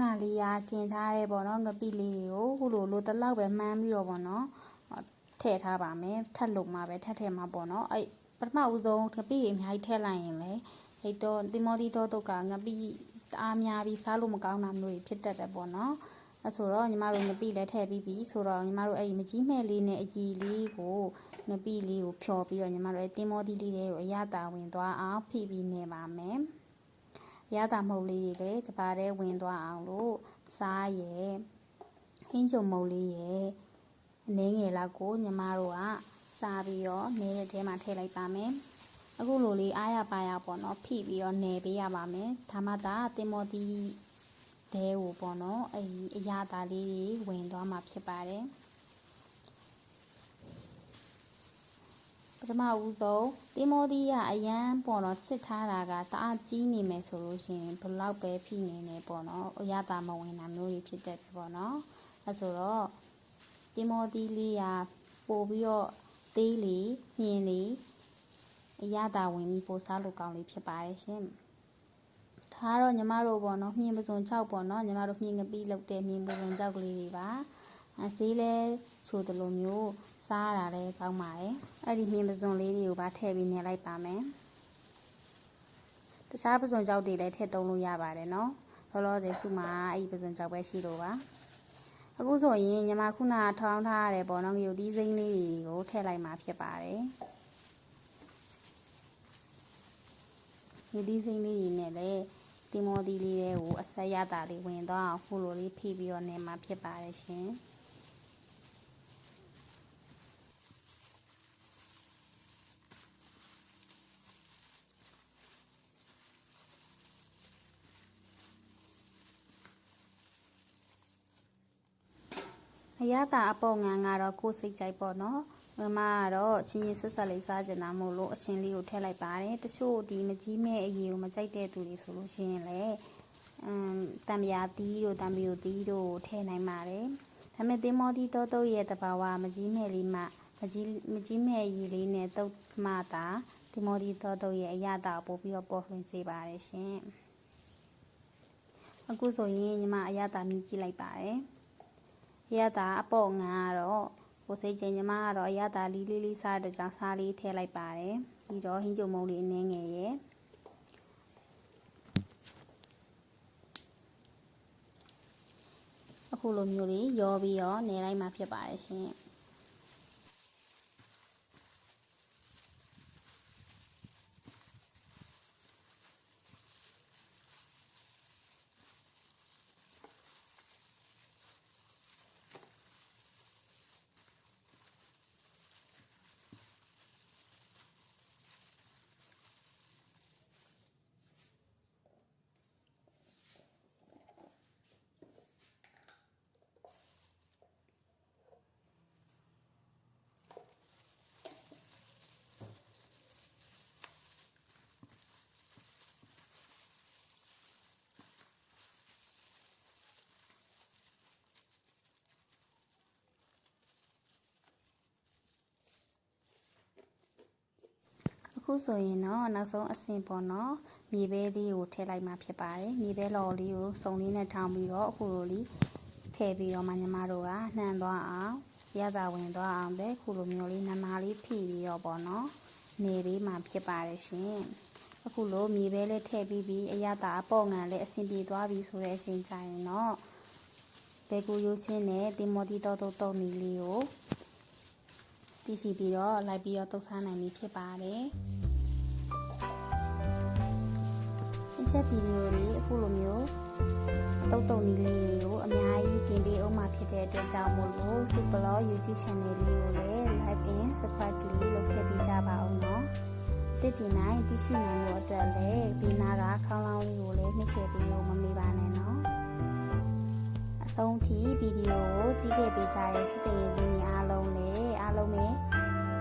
နလေးရာกินထားတဲ့ပေါ့နော်ငပိလေးတွေကိုခုလိုလိုတလောက်ပဲမှန်းပြီးတော့ပေါ့နော်ထည့်ထားပါမယ်ထပ်လုံမှာပဲထပ်ထည့်မှာပေါ့နော်အဲ့ပထမဦးဆုံးငပိတွေအများကြီးထည့်လိုက်ရင်လေအဲ့တော့တင်မောတီတော့တုတ်ကငပိတအားများပြီးစားလို့မကောင်းတာမျိုးတွေဖြစ်တတ်တယ်ပေါ့နော်အဲ့ဆိုတော့ညီမတို့ငပိလည်းထည့်ပြီးပြီဆိုတော့ညီမတို့အဲ့ဒီမကြီးမဲ့လေးနဲ့အကြီးလေးကိုငပိလေးကိုဖြော်ပြီးတော့ညီမတို့အဲ့တင်မောတီလေးတွေကိုအရသာဝင်သွားအောင်ဖိပြီးနေပါမယ်အ ရသာမုတ်လေးတွေလည်းတပါးတည်းဝင်သွားအောင်လို့စားရဲ့ဟင်းချုံမုတ်လေးရဲ့အနေငယ်လောက်ကိုညီမတို့ကစားပြီးတော့နေတဲ့ထဲမှာထည့်လိုက်ပါမယ်အခုလိုလေးအားရပါရပေါ့နော်ဖိပြီးတော့နေပေးရပါမယ်ဒါမှသာတင်မောတီတဲကိုပေါ့နော်အဲ့ဒီအရာသားလေးတွေဝင်သွားမှာဖြစ်ပါတယ် ပထမဦးဆုံးတင်မောတီကအရန်ပေါ့နော်ချစ်ထားတာကတအားကြီးနေမယ်ဆိုလို့ရှိရင်ဘယ်လောက်ပဲဖိနေနေပေါ့နော်အရာသားမဝင်တာမျိုးတွေဖြစ်တတ်တယ်ပေါ့နော်အဲဆိုတော့တင်မောတီလေးကပို့ပြီးတော့သေးလေးညင်လေးအရသာဝင်ပြီးပို့စားလို့ကောင်းလေးဖြစ်ပါတယ်ရှင်။ဒါကတော့ညီမတို့ပေါ့နော်မြင်ပစုံ6ပေါ့နော်ညီမတို့မြင်ကပီးလုပ်တဲ့မြင်ပစုံ6ကလေးတွေပါ။ အစည်းလဲချိုတလိုမျိုးစားရတာလည်းကောင်းပါတယ်။အဲ့ဒီမြင်ပစုံလေးတွေကိုပါထည့်ပြီးနေလိုက်ပါမယ်။တခြားပစုံ6တွေလည်းထည့်သုံးလို့ရပါတယ်နော်။လောလောဆယ်စုမှာအဲ့ဒီပစုံ6ပဲရှိလို့ပါ။အခုဆိုရင်ညီမခုနထောင်းထားရတယ်ပေါ့နော်ငရုတ်သီးစိမ့်လေးတွေကိုထည့်လိုက်မှာဖြစ်ပါတယ်။ငရုတ်သီးစိမ့်လေးတွေနဲ့လည်းတင်မောသီးလေးတွေကိုအဆက်ရတာလေးဝင်သွားအောင်ခုလိုလေးဖိပြီးတော့နေမှာဖြစ်ပါတယ်ရှင်။ အရသာအပေါ်ငံကတော့ကိုယ်စိတ်ကြိုက်ပေါ့နော်။မမကတော့ချင်းရင်ဆက်ဆက်လေးစားကျင်တာမို့လို့အချင်းလေးကိုထည့်လိုက်ပါတယ်။တချို့ဒီမကြီးမဲ့အရေးကိုမကြိုက်တဲ့သူတွေဆိုလို့ရှိရင်လည်းအမ်တံပြာသီးတို့တံပြိုသီးတို့ထည့်နိုင်ပါတယ်။ဒါပေမဲ့သင်းမောသီးတောတုတ်ရဲ့တဘာဝမကြီးမဲ့လေးမှမကြီးမကြီးမဲ့ရည်လေးနဲ့တုတ်မှသာသင်းမောသီးတောတုတ်ရဲ့အရသာပို့ပြီးတော့ပေါ်ထွန်းစေပါတယ်ရှင်။အခုဆိုရင်ညီမအရသာမြည်ကြည့်လိုက်ပါတယ်။ ရတာအပေါ့ငန်းကတော့ကိုစိတ်ချင်းညီမကတော့အရသာလီလေးလေးစားတဲ့ကြောင့်စားလေးထည့်လိုက်ပါတယ်ပြီးတော့ဟင်းကြုံမုံလေးအနည်းငယ်ရဲ့အခုလိုမျိုးလေးရောပြီးတော့နေလိုက်မှဖြစ်ပါတယ်ရှင် ခုဆိုရင်တော့နောက်ဆုံးအဆင့်ပေါ့နော်မြေပဲလေးကိုထည့်လိုက်မှဖြစ်ပါတယ်မြေပဲလော်လေးကိုစုံလေးနဲ့ထောင်းပြီးတော့အခုလိုလေးထည့်ပြီးတော့မှညီမတို့ကနှံသွားအောင်ရတာဝင်သွားအောင်ပဲခုလိုမျိုးလေးနမလေးဖိပြီးတော့ပေါ့နော်နေလေးမှဖြစ်ပါတယ်ရှင်အခုလိုမြေပဲလေးထည့်ပြီးပြီးအရတာအပေါ့ငံလေးအဆင်ပြေသွားပြီဆိုတဲ့အချိန်ကျရင်တော့ဘေကူရိုးချင်းနဲ့တင်မော်တီတော်တော်တုံးနီလေးကို တီးစီပြီးတော့လိုက်ပြီးတော့တုပ်စားနိုင်ပြီဖြစ်ပါတယ်။အချက်ဗီဒီယိုတွေအခုလိုမျိုးတုပ်တုံနီလေးတွေကိုအများကြီးတင်ပေးအောင်မှာဖြစ်တဲ့အတွက်ကြောင့်မို့လို့ Super YouTube Channel လေးကိုလည်း Like and Subscribe လေးလုပ်ခဲ့ပေးကြပါအောင်နော်။တစ်တီနိုင်သိရှိနိုင်ဖို့အတွက်လည်းဒီနာကခေါင်းလောင်းလေးကိုလည်းနှိပ်ခဲ့ပြီးလို့မမေ့ပါနဲ့နော်။ အဆုံးထိဗီဒီယိုကိုကြည့်ခဲ့ပေးကြရရှိတဲ့ရင်ကြီးအားလုံးလည်းအားလုံးပဲ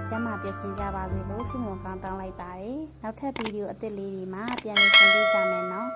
ကျမ်းမာပျော်ရွှင်ကြပါစေလို့ဆုမွန်ကောင်းတောင်းလိုက်ပါတယ်နောက်ထပ်ဗီဒီယိုအသစ်လေးတွေမှာပြန်လည်ဆုံတွေ့ကြမယ်နော်